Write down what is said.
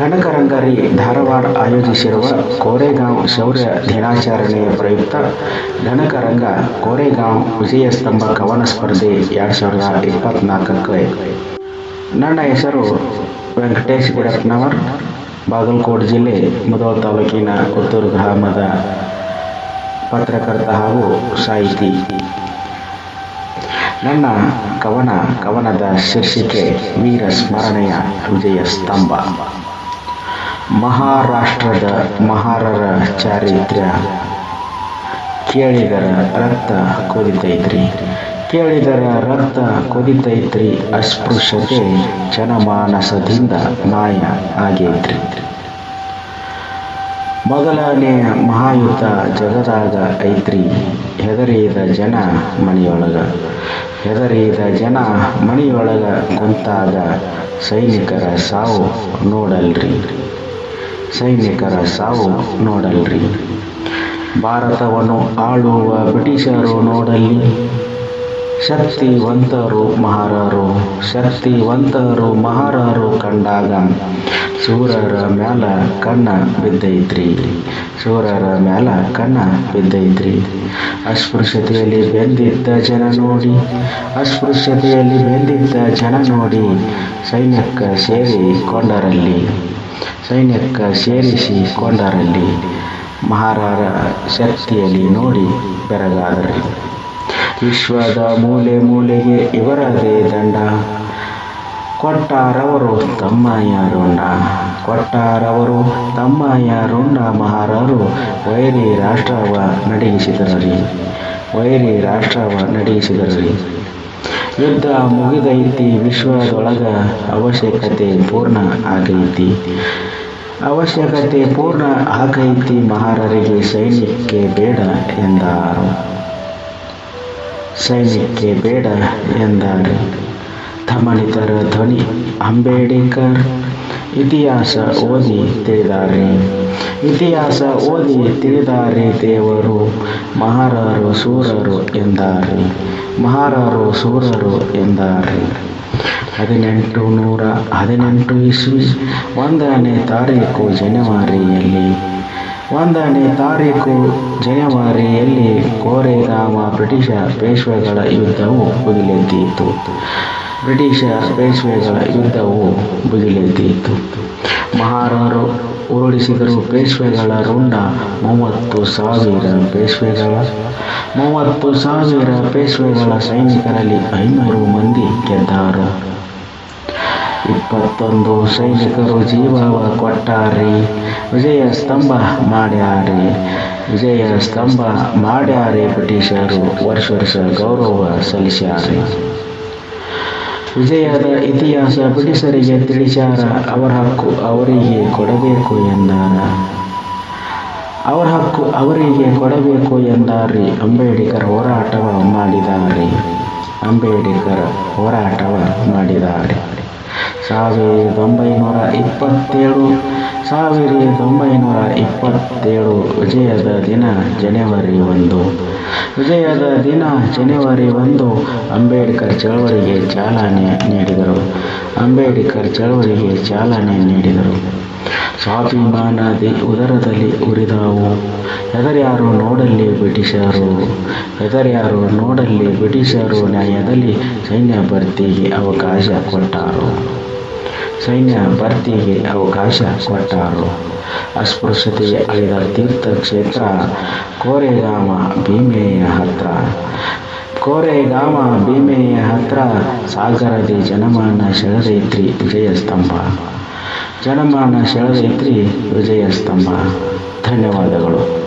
ಕನಕರಂಗರಿ ಧಾರವಾಡ ಆಯೋಜಿಸಿರುವ ಕೋರೆಗಾಂವ್ ಶೌರ್ಯ ದಿನಾಚರಣೆಯ ಪ್ರಯುಕ್ತ ಕನಕರಂಗ ಕೋರೆಗಾಂವ್ ವಿಜಯಸ್ತಂಭ ಕವನ ಸ್ಪರ್ಧೆ ಎರಡು ಸಾವಿರದ ಇಪ್ಪತ್ತ್ನಾಲ್ಕಕ್ಕೆ ನನ್ನ ಹೆಸರು ವೆಂಕಟೇಶ್ ಗಿಡಪ್ಪನವರ್, ಬಾಗಲಕೋಟೆ ಜಿಲ್ಲೆ ಮುಧೋಳ ತಾಲೂಕಿನ ಪುತ್ತೂರು ಗ್ರಾಮದ ಪತ್ರಕರ್ತ ಹಾಗೂ ಸಾಹಿತಿ. ನನ್ನ ಕವನ ಕವನದ ಶೀರ್ಷಿಕೆ ವೀರ ಸ್ಮರಣೆಯ ವಿಜಯ ಸ್ತಂಭ. ಮಹಾರಾಷ್ಟ್ರದ ಮಹಾರರ ಚಾರಿತ್ರ್ಯ ಕೇಳಿದರ ರಕ್ತ ಕುದಿತೈತ್ರಿ. ಕೇಳಿದರ ರಕ್ತ ಕುದಿತೈತ್ರಿ ಅಸ್ಪೃಶ್ಯತೆ ಜನಮಾನಸದಿಂದ ಮಾಯ ಆಗೈತ್ರಿ. ಮೊದಲನೇ ಮಹಾಯುದ್ಧ ಜಗದಾಗ ಐತ್ರಿ. ಹೆದರಿದ ಜನ ಮನೆಯೊಳಗ ಹೆದರಿದ ಜನ ಮನೆಯೊಳಗ ಕುಂತಾಗ ಸೈನಿಕರ ಸಾವು ನೋಡಲ್ರಿ. ಸೈನಿಕರ ಸಾವು ನೋಡಲ್ರಿ. ಭಾರತವನ್ನು ಆಳುವ ಬ್ರಿಟಿಷರು ನೋಡಲಿ. ಶಕ್ತಿವಂತರು ಮಹಾರರು ಶಕ್ತಿವಂತರು ಮಹಾರರು ಕಂಡಾಗ ಸೂರರ ಮ್ಯಾಲ ಕಣ್ಣ ಬಿದ್ದೈತ್ರಿ. ಸೂರರ ಮ್ಯಾಲ ಕಣ್ಣ ಬಿದ್ದೈತ್ರಿ. ಅಸ್ಪೃಶ್ಯತೆಯಲ್ಲಿ ಬೆಂದಿದ್ದ ಜನ ನೋಡಿ, ಅಸ್ಪೃಶ್ಯತೆಯಲ್ಲಿ ಬೆಂದಿದ್ದ ಜನ ನೋಡಿ ಸೈನ್ಯಕ್ಕೆ ಸೇರಿಕೊಂಡರಲ್ಲಿ. ಸೈನ್ಯಕ್ಕೆ ಸೇರಿಸಿಕೊಂಡರಲ್ಲಿ ಮಹಾರಾರ ಶಕ್ತಿಯಲ್ಲಿ ನೋಡಿ ಬೆರಗಾದರು. ವಿಶ್ವದ ಮೂಲೆ ಮೂಲೆಗೆ ಇವರದೇ ದಂಡ. ಕೊಟ್ಟಾರವರು ತಮ್ಮ ಯಾರುಂಡ? ಕೊಟ್ಟಾರವರು ತಮ್ಮ ಯಾರುಂಡ? ಮಹಾರರು ವೈರಿ ರಾಷ್ಟ್ರವ ನಡೆಸಿದರರಿ ವೈರಿ ರಾಷ್ಟ್ರವ ನಡೆಸಿದರರಿ ಯುದ್ಧ ಮುಗಿದೈತಿ, ವಿಶ್ವದೊಳಗ ಅವಶ್ಯಕತೆ ಪೂರ್ಣ ಆಗೈತಿ. ಅವಶ್ಯಕತೆ ಪೂರ್ಣ ಆಗೈತಿ, ಮಹಾರರಿಗೆ ಸೈನ್ಯಕ್ಕೆ ಬೇಡ ಎಂದಾರು. ಸೈನ್ಯಕ್ಕೆ ಬೇಡ ಎಂದಾರು. ಧಮನಿತರ ಧ್ವನಿ, ಅಂಬೇಡ್ಕರ್ ಇತಿಹಾಸ ಓದಿ ತಿಳಿದಾರೆ. ಇತಿಹಾಸ ಓದಿ ತಿಳಿದಾರೆ ದೇವರು, ಮಹಾರರು, ಸೂರರು ಎಂದಾರೆ. ಮಹಾರರು, ಸೂರರು ಎಂದಾರೆ. ಹದಿನೆಂಟು ನೂರ ಹದಿನೆಂಟು ಇಸ್ವಿ ಒಂದನೇ ತಾರೀಕು ಜನವರಿಯಲ್ಲಿ, ಒಂದನೇ ತಾರೀಕು ಜನವರಿಯಲ್ಲಿ ಕೋರೆಗಾಮ ಬ್ರಿಟಿಷ ಪೇಶ್ವೆಗಳ ಯುದ್ಧವು ಭುಗಿಲೆದ್ದಿತು ಬ್ರಿಟಿಷ ಪೇಶ್ವೆಗಳ ಯುದ್ಧವು ಭುಗಿಲೆದ್ದಿತು ಮಹಾರರು ಉರುಳಿಸಿದರು. ಪೇಶ್ವೆಗಳ ರುಂಡ ಮೂವತ್ತು ಸಾವಿರ ಪೇಶ್ವೆಗಳ ಮೂವತ್ತು ಸಾವಿರ ಪೇಶ್ವೆಗಳ ಸೈನಿಕರಲ್ಲಿ ಐನೂರು ಮಂದಿ ಗೆದ್ದಾರು. ಇಪ್ಪತ್ತೊಂದು ಸೈನಿಕರು ಜೀವವ ಕೊಟ್ಟಾರಿ, ವಿಜಯ ಸ್ತಂಭ ಮಾಡ್ಯಾರಿ. ವಿಜಯ ಸ್ತಂಭ ಮಾಡ್ಯಾರಿ ಬ್ರಿಟಿಷರು, ವರ್ಷ ವರ್ಷ ಗೌರವ ಸಲ್ಲಿಸ್ಯಾರಿ. ವಿಜಯದ ಇತಿಹಾಸ ಬ್ರಿಟಿಷರಿಗೆ ತಿಳಿಸಾರ ಅವರ ಹಕ್ಕು ಅವರಿಗೆ ಕೊಡಬೇಕು ಎಂದಾರ. ಅವರ ಹಕ್ಕು ಅವರಿಗೆ ಕೊಡಬೇಕು ಎಂದಾರಿ ಅಂಬೇಡ್ಕರ್ ಹೋರಾಟವ ಮಾಡಿದಾರೆ ಅಂಬೇಡ್ಕರ್ ಹೋರಾಟವ ಮಾಡಿದ್ದಾರೆ ಸಾವಿರದ ಒಂಬೈನೂರ ಇಪ್ಪತ್ತೇಳು ಸಾವಿರದ ಒಂಬೈನೂರ ಇಪ್ಪತ್ತೇಳು ವಿಜಯದ ದಿನ ಜನವರಿ ಒಂದು. ವಿಜಯದ ದಿನ ಜನವರಿ ಒಂದು, ಅಂಬೇಡ್ಕರ್ ಚಳವಳಿಗೆ ಚಾಲನೆ ನೀಡಿದರು. ಅಂಬೇಡ್ಕರ್ ಚಳವಳಿಗೆ ಚಾಲನೆ ನೀಡಿದರು. ಸ್ವಾಭಿಮಾನದಿ ಉದರದಲ್ಲಿ ಉರಿದವು. ಎದರ್ಯಾರು ನೋಡಲ್ಲಿ ಬ್ರಿಟಿಷರು. ಎದರ್ಯಾರು ನೋಡಲ್ಲಿ ಬ್ರಿಟಿಷರು ನ್ಯಾಯದಲ್ಲಿ ಸೈನ್ಯ ಭರ್ತಿಗೆ ಅವಕಾಶ ಕೊಟ್ಟಾರು. ಸೈನ್ಯ ಭರ್ತಿಗೆ ಅವಕಾಶ ಕೊಟ್ಟರು. ಅಸ್ಪೃಶ್ಯತೆ ಅಳಿದ ತೀರ್ಥಕ್ಷೇತ್ರ ಕೋರೆಗಾಮ ಭೀಮೆಯ ಹತ್ರ. ಕೋರೆಗಾಮ ಭೀಮೆಯ ಹತ್ರ ಸಾಗರದಿ ಜನಮಾನ ಶರದೈತ್ರಿ ವಿಜಯ ಸ್ತಂಭ. ಜನಮಾನ ಶರದೈತ್ರಿ ವಿಜಯ ಸ್ತಂಭ. ಧನ್ಯವಾದಗಳು.